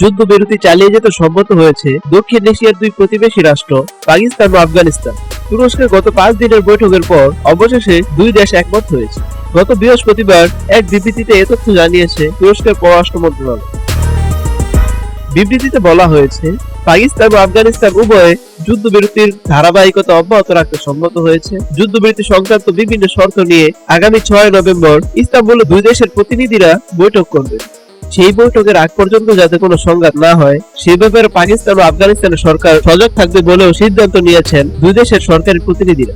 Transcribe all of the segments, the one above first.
যুদ্ধবিরতি চালিয়ে যেতে সম্মত হয়েছে দক্ষিণ এশিয়ার দুই প্রতিবেশী রাষ্ট্র, পাকিস্তান ও আফগানিস্তান। তুরস্কের গত পাঁচ দিনের বৈঠকের পর অবশেষে দুই দেশ একমত হয়েছে। গত বৃহস্পতিবার এক বিবৃতিতে এ তথ্য জানিয়েছে তুরস্কের পররাষ্ট্র মন্ত্রণালয়। বিবৃতিতে বলা হয়েছে, পাকিস্তান ও আফগানিস্তান উভয়ে যুদ্ধবিরতির ধারাবাহিকতা অব্যাহত রাখতে সম্মত হয়েছে। যুদ্ধবিরতি সংক্রান্ত বিভিন্ন শর্ত নিয়ে আগামী ছয় নভেম্বর ইস্তাম্বুলে দুই দেশের প্রতিনিধিরা বৈঠক করবে। সেই বৈঠকের আগ পর্যন্ত যাতে কোনো সংঘাত না হয়, সে ব্যাপারে পাকিস্তান ও আফগানিস্তানের সরকার সজাগ থাকবে বলেও সিদ্ধান্ত নিয়েছেন দুই দেশের সরকারি প্রতিনিধিরা।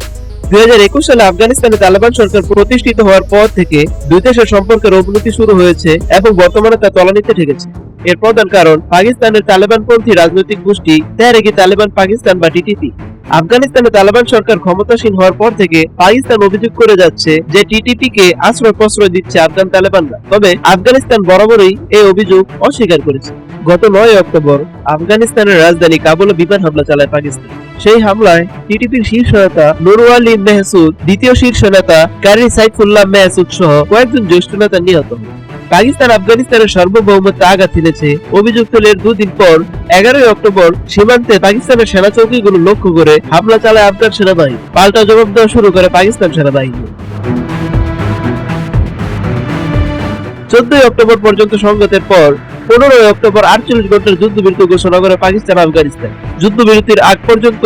দুই হাজার একুশ সালে আফগানিস্তানে তালেবান সরকার প্রতিষ্ঠিত হওয়ার পর থেকে দুই দেশের সম্পর্কের অবনতি শুরু হয়েছে এবং বর্তমানে তা তলানিতে ঠেকেছে। এর প্রধান কারণ, পাকিস্তানের তালেবানপন্থী রাজনৈতিক গোষ্ঠী তেহরিকি তালেবান পাকিস্তান বা টিটিপি আফগানিস্তানে তালেবান সরকার ক্ষমতাসীন হওয়ার পর থেকে পাকিস্তান অভিযোগ করে যাচ্ছে যে টিটিপি কে আশ্রয় প্রশ্রয় দিচ্ছে আফগান তালেবানরা। তবে আফগানিস্তান বরাবরই এই অভিযোগ অস্বীকার করেছে। গত নয় অক্টোবর আফগানিস্তানের রাজধানী কাবুলে বিমান হামলা চালায় পাকিস্তান। সেই হামলায় টিটিপির শীর্ষ নেতা নুরওয়ালি মেহসুদ, দ্বিতীয় শীর্ষ নেতা কারি সাইফুল্লাহ মেহসুদ সহ কয়েকজন জ্যেষ্ঠ নেতা নিহত হন। পাকিস্তান, আফগানিস্তানের সার্বভৌমত্বে আঘাত হেনেছে অভিযোগ তুলের দুদিন পর, এগারোই অক্টোবর, সীমান্তে পাকিস্তানের সেনা চৌকিগুলো লক্ষ্য করে হামলা চালায় আফগান সেনাবাহিনী। পাল্টা জবাব দেওয়া শুরু করে পাকিস্তান সেনাবাহিনী। চোদ্দই অক্টোবর পর্যন্ত সংঘাতের পর, পনেরোই অক্টোবর আটচল্লিশ ঘণ্টার যুদ্ধবিরতি ঘোষণা করে পাকিস্তান, আফগানিস্তান। যুদ্ধবিরতির আগ পর্যন্ত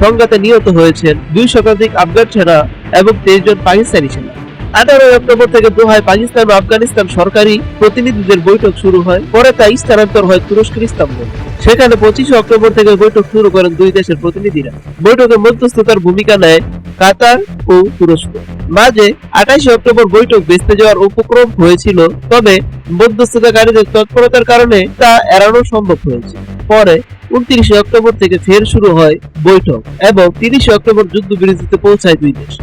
সংঘাতে নিহত হয়েছেন দুই শতাধিক আফগান সেনা এবং তেইশ জন পাকিস্তানি সেনা। আঠারোই অক্টোবর থেকে দোহায় পাকিস্তান ও আফগানিস্তান সরকারি প্রতিনিধিদের বৈঠক শুরু হয়। পরে তা স্থানান্তর হয় তুরস্কের ইস্তাম্বুল। সেখানে পঁচিশে অক্টোবর থেকে বৈঠক শুরু করেন দুই দেশের প্রতিনিধিরা। বৈঠকে মধ্যস্থতার ভূমিকা নেয় কাতার ও তুরস্ক। মাঝে আঠাশে অক্টোবর বৈঠক ভেস্তে যাওয়ার উপক্রম হয়েছিল, তবে মধ্যস্থতাকারীদের তৎপরতার কারণে তা এড়ানো সম্ভব হয়েছে। পরে উনত্রিশে অক্টোবর থেকে ফের শুরু হয় বৈঠক এবং তিরিশে অক্টোবর যুদ্ধবিরতিতে পৌঁছায় দুই দেশ।